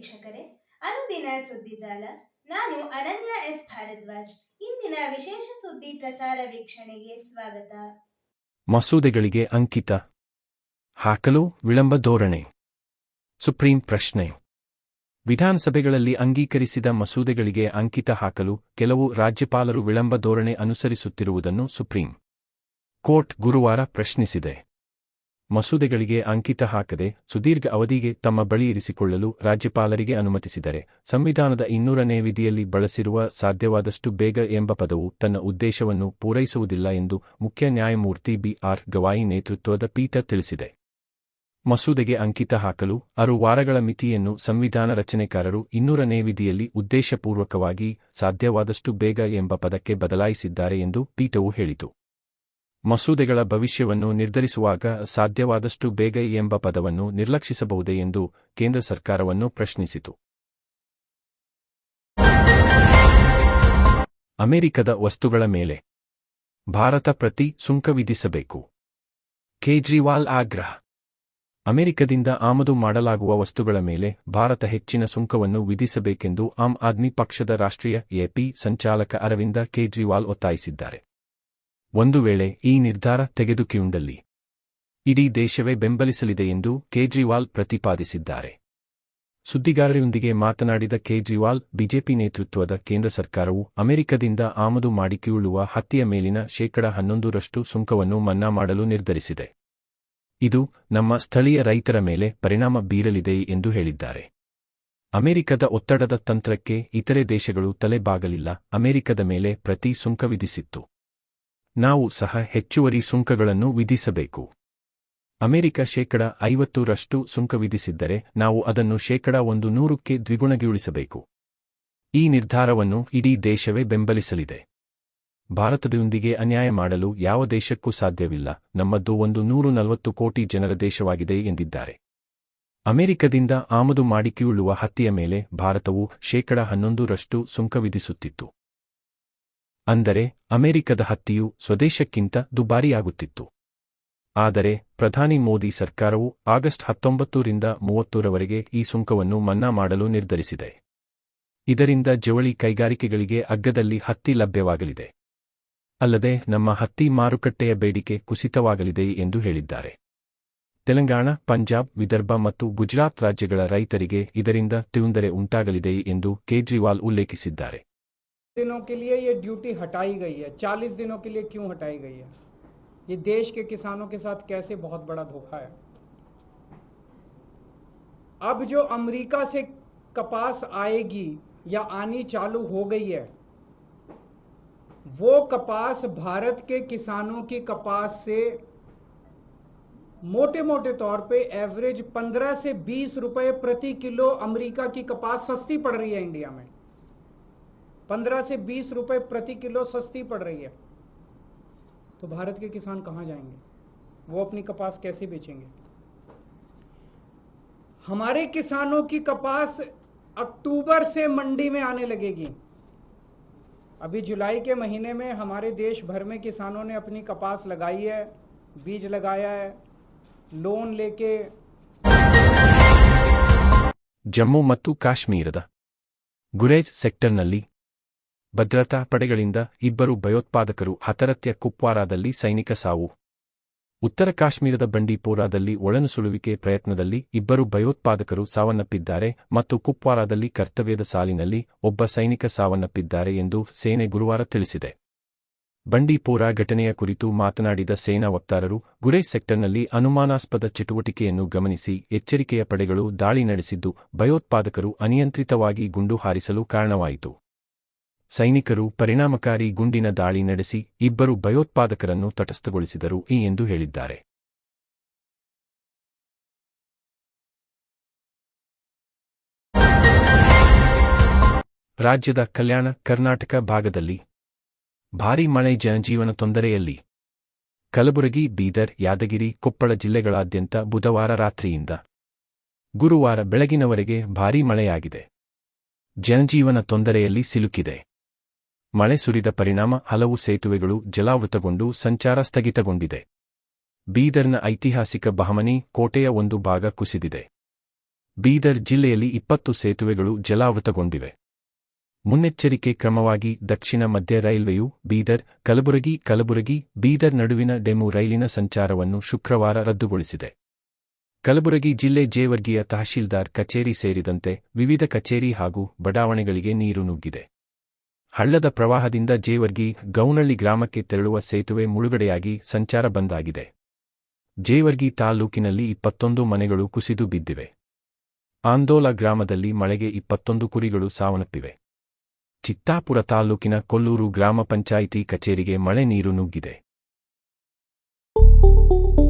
ವೀಕ್ಷಕರೇ, ಅನುದಿನ ಸುದ್ದಿಜಾಲ ನಾನು ಅನನ್ಯ ಎಸ್. ಭಾರದ್ವಾಜ್. ಇಂದಿನ ವಿಶೇಷ ಸುದ್ದಿ ಪ್ರಸಾರ ವೀಕ್ಷಣೆಗೆ ಸ್ವಾಗತ. ಮಸೂದೆಗಳಿಗೆ ಅಂಕಿತ. ಹಾಕಲು ವಿಳಂಬ ಧೋರಣೆ. ಸುಪ್ರೀಂ ಪ್ರಶ್ನೆ. ವಿಧಾನಸಭೆಗಳಲ್ಲಿ ಅಂಗೀಕರಿಸಿದ ಮಸೂದೆಗಳಿಗೆ ಅಂಕಿತ ಹಾಕಲು ಕೆಲವು ರಾಜ್ಯಪಾಲರು ವಿಳಂಬ ಧೋರಣೆ ಅನುಸರಿಸುತ್ತಿರುವುದನ್ನು ಸುಪ್ರೀಂ ಕೋರ್ಟ್ ಗುರುವಾರ ಪ್ರಶ್ನಿಸಿದೆ. ಮಸೂದೆಗಳಿಗೆ ಅಂಕಿತ ಹಾಕದೆ ಸುದೀರ್ಘ ಅವಧಿಗೆ ತಮ್ಮ ಬಳಿ ಇರಿಸಿಕೊಳ್ಳಲು ರಾಜ್ಯಪಾಲರಿಗೆ ಅನುಮತಿಸಿದರೆ ಸಂವಿಧಾನದ ಇನ್ನೂರನೇ ವಿಧಿಯಲ್ಲಿ ಬಳಸಿರುವ ಸಾಧ್ಯವಾದಷ್ಟು ಬೇಗ ಎಂಬ ಪದವು ತನ್ನ ಉದ್ದೇಶವನ್ನು ಪೂರೈಸುವುದಿಲ್ಲ ಎಂದು ಮುಖ್ಯ ನ್ಯಾಯಮೂರ್ತಿ ಬಿ ಆರ್ ಗವಾಯಿ ನೇತೃತ್ವದ ಪೀಠ ತಿಳಿಸಿದೆ. ಮಸೂದೆಗೆ ಅಂಕಿತ ಹಾಕಲು ಆರು ವಾರಗಳ ಮಿತಿಯನ್ನು ಸಂವಿಧಾನ ರಚನೆಕಾರರು ಇನ್ನೂರನೇ ವಿಧಿಯಲ್ಲಿ ಉದ್ದೇಶಪೂರ್ವಕವಾಗಿ ಸಾಧ್ಯವಾದಷ್ಟು ಬೇಗ ಎಂಬ ಪದಕ್ಕೆ ಬದಲಾಯಿಸಿದ್ದಾರೆ ಎಂದು ಪೀಠವು ಹೇಳಿತು. ಮಸೂದೆಗಳ ಭವಿಷ್ಯವನ್ನು ನಿರ್ಧರಿಸುವಾಗ ಸಾಧ್ಯವಾದಷ್ಟು ಬೇಗ ಎಂಬ ಪದವನ್ನು ನಿರ್ಲಕ್ಷಿಸಬಹುದೇ ಎಂದು ಕೇಂದ್ರ ಸರ್ಕಾರವನ್ನು ಪ್ರಶ್ನಿಸಿತು. ಅಮೆರಿಕದ ವಸ್ತುಗಳ ಮೇಲೆ ಭಾರತ ಪ್ರತಿ ಸುಂಕ ವಿಧಿಸಬೇಕು. ಕೇಜ್ರಿವಾಲ್ ಆಗ್ರಹ. ಅಮೆರಿಕದಿಂದ ಆಮದು ಮಾಡಲಾಗುವ ವಸ್ತುಗಳ ಮೇಲೆ ಭಾರತ ಹೆಚ್ಚಿನ ಸುಂಕವನ್ನು ವಿಧಿಸಬೇಕೆಂದು ಆಮ್ ಆದ್ಮಿ ಪಕ್ಷದ ರಾಷ್ಟ್ರೀಯ ಎಪಿ ಸಂಚಾಲಕ ಅರವಿಂದ ಕೇಜ್ರಿವಾಲ್ ಒತ್ತಾಯಿಸಿದ್ದಾರೆ. ಒಂದು ವೇಳೆ ಈ ನಿರ್ಧಾರ ತೆಗೆದುಕಿಯುಂಡಲ್ಲಿ ಇಡೀ ದೇಶವೇ ಬೆಂಬಲಿಸಲಿದೆ ಎಂದು ಕೇಜ್ರಿವಾಲ್ ಪ್ರತಿಪಾದಿಸಿದ್ದಾರೆ. ಸುದ್ದಿಗಾರರೊಂದಿಗೆ ಮಾತನಾಡಿದ ಕೇಜ್ರಿವಾಲ್, ಬಿಜೆಪಿ ನೇತೃತ್ವದ ಕೇಂದ್ರ ಸರ್ಕಾರವು ಅಮೆರಿಕದಿಂದ ಆಮದು ಮಾಡಿಕೊಳ್ಳುವ ಹತ್ತಿಯ ಮೇಲಿನ ಶೇಕಡ ಹನ್ನೊಂದರಷ್ಟು ಸುಂಕವನ್ನು ಮನ್ನಾ ಮಾಡಲು ನಿರ್ಧರಿಸಿದೆ. ಇದು ನಮ್ಮ ಸ್ಥಳೀಯ ರೈತರ ಮೇಲೆ ಪರಿಣಾಮ ಬೀರಲಿದೆ ಎಂದು ಹೇಳಿದ್ದಾರೆ. ಅಮೆರಿಕದ ಒತ್ತಡದ ತಂತ್ರಕ್ಕೆ ಇತರೆ ದೇಶಗಳು ತಲೆಬಾಗಲಿಲ್ಲ, ಅಮೆರಿಕದ ಮೇಲೆ ಪ್ರತಿ ಸುಂಕ ವಿಧಿಸಿತ್ತು. ನಾವು ಸಹ ಹೆಚ್ಚುವರಿ ಸುಂಕಗಳನ್ನು ವಿಧಿಸಬೇಕು. ಅಮೆರಿಕ ಶೇಕಡ ಐವತ್ತರಷ್ಟು ಸುಂಕ ವಿಧಿಸಿದ್ದರೆ ನಾವು ಅದನ್ನು ಶೇಕಡ ಒಂದು ನೂರಕ್ಕೆ ದ್ವಿಗುಣಗಿಳಿಸಬೇಕು. ಈ ನಿರ್ಧಾರವನ್ನು ಇಡೀ ದೇಶವೇ ಬೆಂಬಲಿಸಲಿದೆ. ಭಾರತದೊಂದಿಗೆ ಅನ್ಯಾಯ ಮಾಡಲು ಯಾವ ದೇಶಕ್ಕೂ ಸಾಧ್ಯವಿಲ್ಲ ನಮ್ಮದು ಒಂದು ನೂರು ನಲವತ್ತು ಕೋಟಿ ಜನರ ದೇಶವಾಗಿದೆ ಎಂದಿದ್ದಾರೆ. ಅಮೆರಿಕದಿಂದ ಆಮದು ಮಾಡಿಕೊಳ್ಳುವ ಹತ್ತಿಯ ಮೇಲೆ ಭಾರತವು ಶೇಕಡ ಹನ್ನೊಂದರಷ್ಟು ಸುಂಕ ವಿಧಿಸುತ್ತಿತ್ತು. ಅಂದರೆ ಅಮೆರಿಕದ ಹತ್ತಿಯು ಸ್ವದೇಶಕ್ಕಿಂತ ದುಬಾರಿಯಾಗುತ್ತಿತ್ತು. ಆದರೆ ಪ್ರಧಾನಿ ಮೋದಿ ಸರ್ಕಾರವು ಆಗಸ್ಟ್ ಹತ್ತೊಂಬತ್ತರಿಂದ ಮೂವತ್ತರವರೆಗೆ ಈ ಸುಂಕವನ್ನು ಮನ್ನಾ ಮಾಡಲು ನಿರ್ಧರಿಸಿದೆ. ಇದರಿಂದ ಜವಳಿ ಕೈಗಾರಿಕೆಗಳಿಗೆ ಅಗ್ಗದಲ್ಲಿ ಹತ್ತಿ ಲಭ್ಯವಾಗಲಿದೆ. ಅಲ್ಲದೆ ನಮ್ಮ ಹತ್ತಿ ಮಾರುಕಟ್ಟೆಯ ಬೇಡಿಕೆ ಕುಸಿತವಾಗಲಿದೆ ಎಂದು ಹೇಳಿದ್ದಾರೆ. ತೆಲಂಗಾಣ, ಪಂಜಾಬ್, ವಿದರ್ಭ ಮತ್ತು ಗುಜರಾತ್ ರಾಜ್ಯಗಳ ರೈತರಿಗೆ ಇದರಿಂದ ತೊಂದರೆ ಉಂಟಾಗಲಿದೆ ಎಂದು ಕೇಜ್ರಿವಾಲ್ ಉಲ್ಲೇಖಿಸಿದ್ದಾರೆ. दिनों के लिए ये ड्यूटी हटाई गई है। 40 दिनों के लिए क्यों हटाई गई है? ये देश के किसानों के साथ कैसे बहुत बड़ा धोखा है? अब जो अमेरिका से कपास आएगी या आनी चालू हो गई है, वो कपास भारत के किसानों की कपास से मोटे मोटे तौर पे एवरेज 15 से 20 रुपए प्रति किलो अमेरिका की कपास सस्ती पड़ रही है इंडिया में। 15 से 20 रुपए प्रति किलो सस्ती पड़ रही है तो भारत के किसान कहां जाएंगे वो अपनी कपास कैसे बेचेंगे हमारे किसानों की कपास अक्टूबर से मंडी में आने लगेगी अभी जुलाई के महीने में हमारे देश भर में किसानों ने अपनी कपास लगाई है बीज लगाया है लोन लेके ಜಮ್ಮು ಮತ್ತು ಕಾಶ್ಮೀರದ ಗುರೇಜ್ ಸೆಕ್ಟರ್ನಲ್ಲಿ ಭದ್ರತಾ ಪಡೆಗಳಿಂದ ಇಬ್ಬರು ಭಯೋತ್ಪಾದಕರು ಹತರತ್ಯ ಕುಪ್ವಾರಾದಲ್ಲಿ ಸೈನಿಕ ಸಾವು. ಉತ್ತರ ಕಾಶ್ಮೀರದ ಬಂಡೀಪೋರಾದಲ್ಲಿ ಒಳನುಸುಳುವಿಕೆ ಪ್ರಯತ್ನದಲ್ಲಿ ಇಬ್ಬರು ಭಯೋತ್ಪಾದಕರು ಸಾವನ್ನಪ್ಪಿದ್ದಾರೆ ಮತ್ತು ಕುಪ್ವಾರಾದಲ್ಲಿ ಕರ್ತವ್ಯದ ಸಾಲಿನಲ್ಲಿ ಒಬ್ಬ ಸೈನಿಕ ಸಾವನ್ನಪ್ಪಿದ್ದಾರೆ ಎಂದು ಸೇನೆ ಗುರುವಾರ ತಿಳಿಸಿದೆ. ಬಂಡೀಪೋರಾ ಘಟನೆಯ ಕುರಿತು ಮಾತನಾಡಿದ ಸೇನಾ ವಕ್ತಾರರು, ಗುರೇಜ್ ಸೆಕ್ಟರ್ನಲ್ಲಿ ಅನುಮಾನಾಸ್ಪದ ಚಟುವಟಿಕೆಯನ್ನು ಗಮನಿಸಿ ಎಚ್ಚರಿಕೆಯ ಪಡೆಗಳು ದಾಳಿ ನಡೆಸಿದ್ದು ಭಯೋತ್ಪಾದಕರು ಅನಿಯಂತ್ರಿತವಾಗಿ ಗುಂಡು ಹಾರಿಸಲು ಕಾರಣವಾಯಿತು. ಸೈನಿಕರು ಪರಿಣಾಮಕಾರಿ ಗುಂಡಿನ ದಾಳಿ ನಡೆಸಿ ಇಬ್ಬರು ಭಯೋತ್ಪಾದಕರನ್ನು ತಟಸ್ಥಗೊಳಿಸಿದರು ಎಂದು ಹೇಳಿದ್ದಾರೆ. ರಾಜ್ಯದ ಕಲ್ಯಾಣ ಕರ್ನಾಟಕ ಭಾಗದಲ್ಲಿ ಭಾರೀ ಮಳೆ ಜನಜೀವನ ತೊಂದರೆಯಲ್ಲಿ. ಕಲಬುರಗಿ, ಬೀದರ್, ಯಾದಗಿರಿ, ಕೊಪ್ಪಳ ಜಿಲ್ಲೆಗಳಾದ್ಯಂತ ಬುಧವಾರ ರಾತ್ರಿಯಿಂದ ಗುರುವಾರ ಬೆಳಗಿನವರೆಗೆ ಭಾರೀ ಮಳೆಯಾಗಿದೆ. ಜನಜೀವನ ತೊಂದರೆಯಲ್ಲಿ ಸಿಲುಕಿದೆ. ಮಳೆ ಸುರಿದ ಪರಿಣಾಮ ಹಲವು ಸೇತುವೆಗಳು ಜಲಾವೃತಗೊಂಡು ಸಂಚಾರ ಸ್ಥಗಿತಗೊಂಡಿದೆ. ಬೀದರ್ನ ಐತಿಹಾಸಿಕ ಬಹಮನಿ ಕೋಟೆಯ ಒಂದು ಭಾಗ ಕುಸಿದಿದೆ. ಬೀದರ್ ಜಿಲ್ಲೆಯಲ್ಲಿ ಇಪ್ಪತ್ತು ಸೇತುವೆಗಳು ಜಲಾವೃತಗೊಂಡಿವೆ. ಮುನ್ನೆಚ್ಚರಿಕೆ ಕ್ರಮವಾಗಿ ದಕ್ಷಿಣ ಮಧ್ಯ ರೈಲ್ವೆಯು ಬೀದರ್, ಕಲಬುರಗಿ ಕಲಬುರಗಿ, ಬೀದರ್ ನಡುವಿನ ಡೆಮು ರೈಲಿನ ಸಂಚಾರವನ್ನು ಶುಕ್ರವಾರ ರದ್ದುಗೊಳಿಸಿದೆ. ಕಲಬುರಗಿ ಜಿಲ್ಲೆ ಜೇವರ್ಗಿಯ ತಹಶೀಲ್ದಾರ್ ಕಚೇರಿ ಸೇರಿದಂತೆ ವಿವಿಧ ಕಚೇರಿ ಹಾಗೂ ಬಡಾವಣೆಗಳಿಗೆ ನೀರು ನುಗ್ಗಿದೆ. ಹಳ್ಳದ ಪ್ರವಾಹದಿಂದ ಜೇವರ್ಗಿ ಗೌನಳ್ಳಿ ಗ್ರಾಮಕ್ಕೆ ತೆರಳುವ ಸೇತುವೆ ಮುಳುಗಡೆಯಾಗಿ ಸಂಚಾರ ಬಂದಾಗಿದೆ. ಜೇವರ್ಗಿ ತಾಲ್ಲೂಕಿನಲ್ಲಿ ಇಪ್ಪತ್ತೊಂದು ಮನೆಗಳು ಕುಸಿದು ಬಿದ್ದಿವೆ. ಆಂದೋಲ ಗ್ರಾಮದಲ್ಲಿ ಮಳೆಗೆ ಇಪ್ಪತ್ತೊಂದು ಕುರಿಗಳು ಸಾವನ್ನಪ್ಪಿವೆ. ಚಿತ್ತಾಪುರ ತಾಲ್ಲೂಕಿನ ಕೊಲ್ಲೂರು ಗ್ರಾಮ ಪಂಚಾಯಿತಿ ಕಚೇರಿಗೆ ಮಳೆ ನೀರು ನುಗ್ಗಿದೆ.